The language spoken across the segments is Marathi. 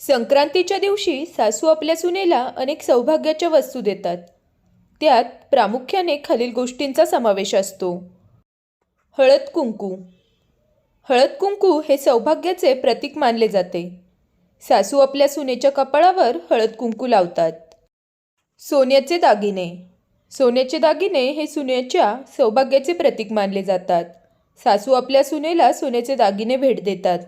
संक्रांतीच्या दिवशी सासू आपल्या सुनेला अनेक सौभाग्याच्या वस्तू देतात. त्यात प्रामुख्याने खालील गोष्टींचा समावेश असतो. हळद कुंकू. हळद कुंकू हे सौभाग्याचे प्रतीक मानले जाते. सासू आपल्या सुनेच्या कपाळावर हळद कुंकू लावतात. सोन्याचे दागिने. सोन्याचे दागिने हे सुनेच्या सौभाग्याचे प्रतीक मानले जातात. सासू आपल्या सुनेला सोन्याचे दागिने भेट देतात.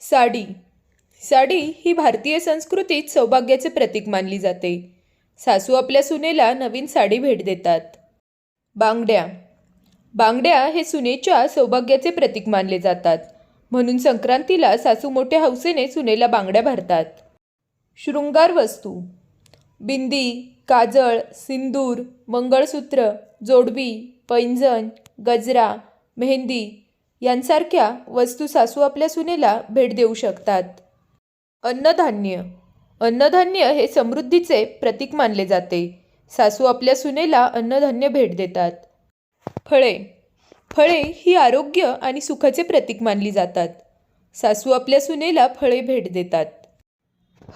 साडी. साडी ही भारतीय संस्कृतीत सौभाग्याचे प्रतीक मानली जाते. सासू आपल्या सुनेला नवीन साडी भेट देतात. बांगड्या. बांगड्या हे सुनेच्या सौभाग्याचे प्रतीक मानले जातात. म्हणून संक्रांतीला सासू मोठ्या हौसेने सुनेला बांगड्या भरतात. शृंगार वस्तू. बिंदी काजळ सिंदूर मंगळसूत्र जोडवी पैंजण गजरा मेहंदी यांसारख्या वस्तू सासू आपल्या सुनेला भेट देऊ शकतात. अन्नधान्य. अन्नधान्य हे समृद्धीचे प्रतीक मानले जाते. सासू आपल्या सुनेला अन्नधान्य भेट देतात. फळे. फळे ही आरोग्य आणि सुखाचे प्रतीक मानली जातात. सासू आपल्या सुनेला फळे भेट देतात.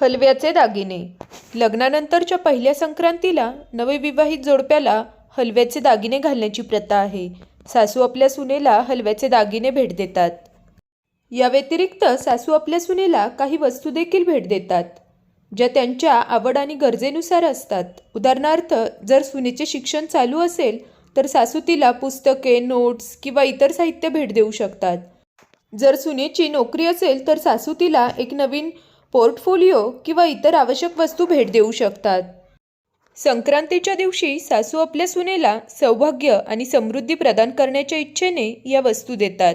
हलव्याचे दागिने. लग्नानंतरच्या पहिल्या संक्रांतीला नवविवाहित जोडप्याला हलव्याचे दागिने घालण्याची प्रथा आहे. सासू आपल्या सुनेला हलव्याचे दागिने भेट देतात. या व्यतिरिक्त सासू आपल्या सुनेला काही वस्तू देखील भेट देतात ज्या त्यांच्या आवड आणि गरजेनुसार असतात. उदाहरणार्थ जर सुनेचे शिक्षण चालू असेल तर सासू तिला पुस्तके नोट्स किंवा इतर साहित्य भेट देऊ शकतात. जर सुनेची नोकरी असेल तर सासू तिला एक नवीन पोर्टफोलिओ किंवा इतर आवश्यक वस्तू भेट देऊ शकतात. संक्रांतीच्या दिवशी सासू आपल्या सुनेला सौभाग्य आणि समृद्धी प्रदान करण्याच्या इच्छेने या वस्तू देतात.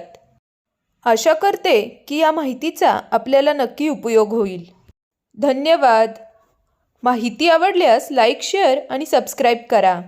आशा करते की या माहितीचा आपल्याला नक्की उपयोग होईल. धन्यवाद. माहिती आवडल्यास लाईक शेअर आणि सबस्क्राईब करा.